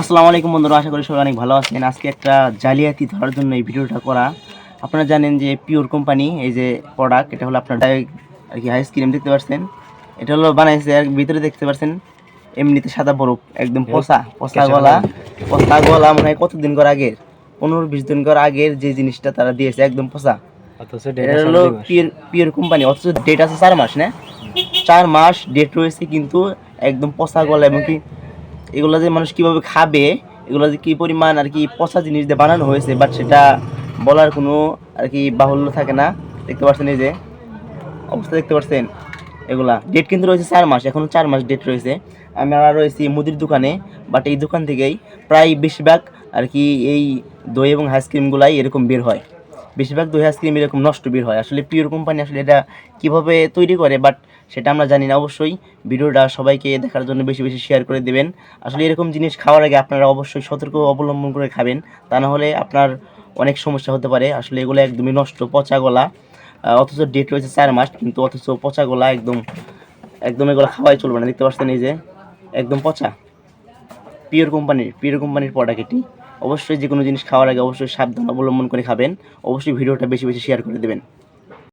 আসসালামু আলাইকুম বন্ধুরা আশা করি সবাই অনেক ভালো আছেন। আজকে একটা জালিয়াতি ধরার জন্য এই ভিডিওটা করা। আপনারা জানেন যে পিওর কোম্পানি এই যে প্রোডাক্ট এটা হলো আপনার ডাইরেক্ট আর কি আইসক্রিম দেখতে পাচ্ছেন। এটা হলো বানাইছে আর ভিতরে দেখতে পাচ্ছেন এমনিতে সাদা বরফ একদম পচা পচা গলা। পচা গলা মনে হয় কতদিন কর আগের? পনেরো বিশ দিন কর আগের যে জিনিসটা তারা দিয়েছে একদম পচা। এটা হলো পিওর পিওর কোম্পানি অথচ ডেট আছে চার মাস না? চার মাস ডেট রয়েছে কিন্তু একদম পচা গলা এবং কি এগুলো যে মানুষ কীভাবে খাবে, এগুলো যে কী পরিমাণ আর কি পচা জিনিস দিয়ে বানানো হয়েছে বাট সেটা বলার কোনো আর কি বাহুল্য থাকে না। দেখতে পাচ্ছেন এই যে, অবস্থা দেখতে পাচ্ছেন এগুলা। ডেট কিন্তু রয়েছে চার মাস, এখনও চার মাস ডেট রয়েছে। আমরা রয়েছি মুদির দোকানে বাট এই দোকান থেকেই প্রায় বেশিরভাগ আর কি এই দই এবং আইসক্রিমগুলাই এরকম বের হয়। বেশিরভাগ দই আইসক্রিম এরকম নষ্ট বের হয়। আসলে পিওর কোম্পানি আসলে এটা কীভাবে তৈরি করে বাট সেটা আমরা জানি না। অবশ্যই ভিডিওটা সবাইকে দেখার জন্য বেশি বেশি শেয়ার করে দেবেন। আসলে এরকম জিনিস খাওয়ার আগে আপনারা অবশ্যই সতর্ক অবলম্বন করে খাবেন। তা না হলে আপনার অনেক সমস্যা হতে পারে। আসলে এগুলো একদমই নষ্ট, পচা গলা। অথচ ডেট রয়েছে চার মাস, কিন্তু অথচ পচা গলা একদম একদম এগুলো খাওয়াই চলবে না। দেখতে পাচ্ছেন এই যে, একদম পচা। পিওর কোম্পানির পিওর কোম্পানির প্রোডাক্ট এটি। অবশ্যই যে কোনো জিনিস খাওয়ার আগে অবশ্যই সাবধান অবলম্বন করে খাবেন। অবশ্যই ভিডিওটা বেশি বেশি শেয়ার করে দেবেন।